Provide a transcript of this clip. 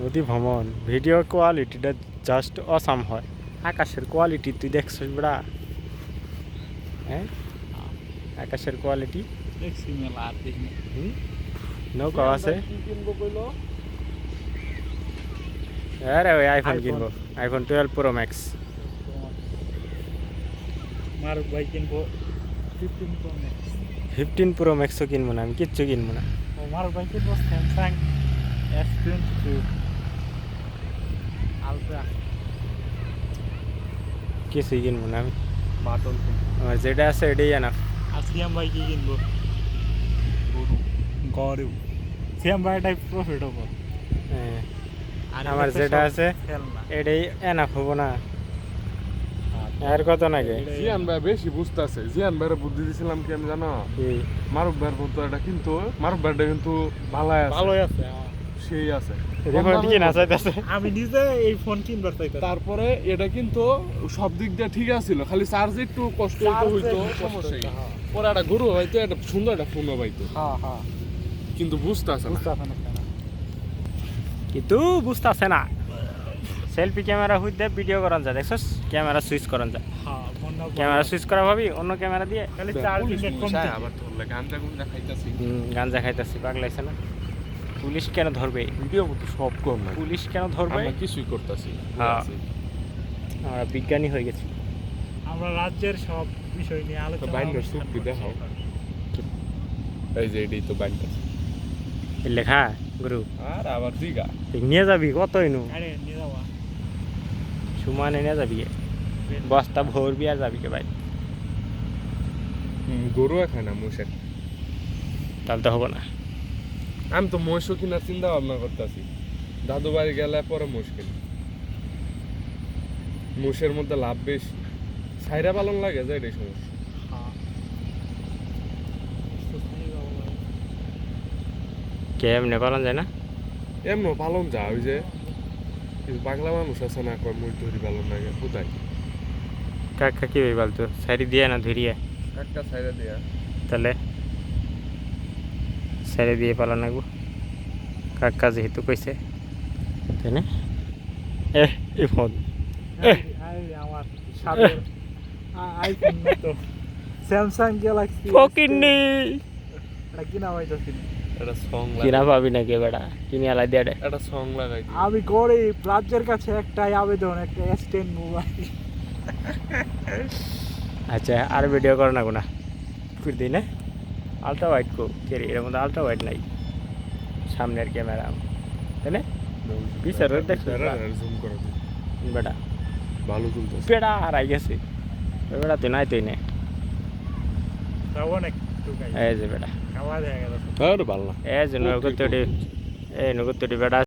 নদী ভ্রমণ ভিডিও কোয়ালিটিটা জাস্ট অসাম হয়। আকাশের কোয়ালিটি তুই দেখছিস বেড়া হ্যাঁ? আকাশের কোয়ালিটি দেখছি মেলা নৌকা আছে। কইলো? আরে ওই আইফোন কিনবো। আইফোন টুয়েলভ প্রো ম্যাক্স মারুক ভাই কিনবো। Fifteen pro max fifteen pro ম্যাক্সও কিনবো না আমি কিচ্ছু কিনবো না। মারুক ভাই কিনবো Samsung S twenty two ultra. কিছুই কিনবো না আমি বাটন আমার যেটা আছে এটাই এনাফ আর সিয়াম ভাই কি কিনবো? গরু। গরু। সিয়াম ভাইটাই প্রফিট হব হ্যাঁ। আমার যেটা আছে এটাই এনাফ হব না। আর কত নাকি জিয়ান ভাই বেশি বুঝতেছে। জিয়ান ভাইয়ের বুদ্ধি দিছিলাম কি আমি জানো? মারুক ভাইয়ের বন্ধু এটা কিন্তু মারুক ভাইটা কিন্তু ভালাই আছে। ভালোই আছে আমার। সেই আছে। রেকর্ড কি না চাইতেছে। আমি নিজে এই ফোন কিনবার চাইতাম তারপরে এটা কিন্তু সব দিক দিয়ে ঠিক আছিল খালি চার্জ একটু কষ্ট হইতো হইতো সমস্যা হ্যাঁ। পরে একটা গরু হয়তো একটা সুন্দর একটা ফোন পাইতো হ্যাঁ হ্যাঁ। কিন্তু বুঝতেছে না। বুঝতে পারছেন না। কিন্তু বুঝতেছে না। সেলফি ক্যামেরা হইতে ভিডিও করান যায় দেখছস? ক্যামেরা সুইচ করান যায়। হ্যাঁ ক্যামেরা সুইচ করা ভাবি অন্য ক্যামেরা দিয়ে। খালি চার্জিং পুলিশ কম আবার ধরলে গাঞ্জা গুঞ্জা খাইতাছি গাঞ্জা খাইতেছি পাগলাইছে না। পুলিশ কেন ধরবে? ভিডিও মতো সব কম না পুলিশ কেন ধরবে? আমরা কিছুই করতেছি হ্যাঁ। আমরা বিজ্ঞানী হয়ে গেছি। আমরা রাজ্যের সব বিষয় নিয়ে আলোচনা বাইন্ডার করছি। দেখাও। এই যে এটাই তো বাইন্ডার। লেখা গুরু? আর আবার তুই নিয়ে যাবি? কত ইনু আরে নিয়ে যাওয়া সুমানে নিয়ে যাবি? কে? বস্তা ভরবি আর যাবি কে ভাই? গরু খায় না তাহলে তো হব না। আমি তো মহিষও কিনার চিন্তা ভাবনা করতেছি। দাদু বাড়ি গেলে পরে মোষ কিনি মোষের মধ্যে লাভ বেশি। সাইরা পালন লাগে যে এটাই সমস্যা। সুস্থ নিয়ে যাব ভাই। কে এমনি পালন যায় না? এমন পালন যা ওই যে কিছু পাগলা মানুষ আছে না কয় মুই ধরি পালন লাগে কোথায়? কাকা কি ভাই বলতো সাইড দিয়ে না ধরিয়ে? একটা সাইরা দিয়া। তাহলে? সাইড দিয়ে পালন লাগবো কাকা যেহেতু কইছে। তাই না এ এই ফোন। স্যামসাং গ্যালাক্সি এটা কিনা হইতাছি একটা সং কিনা পাবি নাকি বেটা? কিনে আলাই দিয়ে দে। একটা সং লাগাই দিই। আমি গরিব রাজ্যের কাছে একটাই আবেদন একটা এস টেন মোবাইল আচ্ছা আর ভিডিও করো না কোনা করে দিই না? আলট্রা ওয়াইড কো কেরি এর মধ্যে আলট্রা ওয়াইড নাই। সামনের ক্যামেরা। তাই না পিছার রোদ দেখছ? বেটা। ভালো তুলতে বেটা হারাই গেছে। বেটা তুই নাই তুই নে। তাও অনেক টুকাই এই যে বেটা। খাওয়া যায় গেল। আর ভালো এই যে নগর তৈরি এই নগর তৈরি বেটা।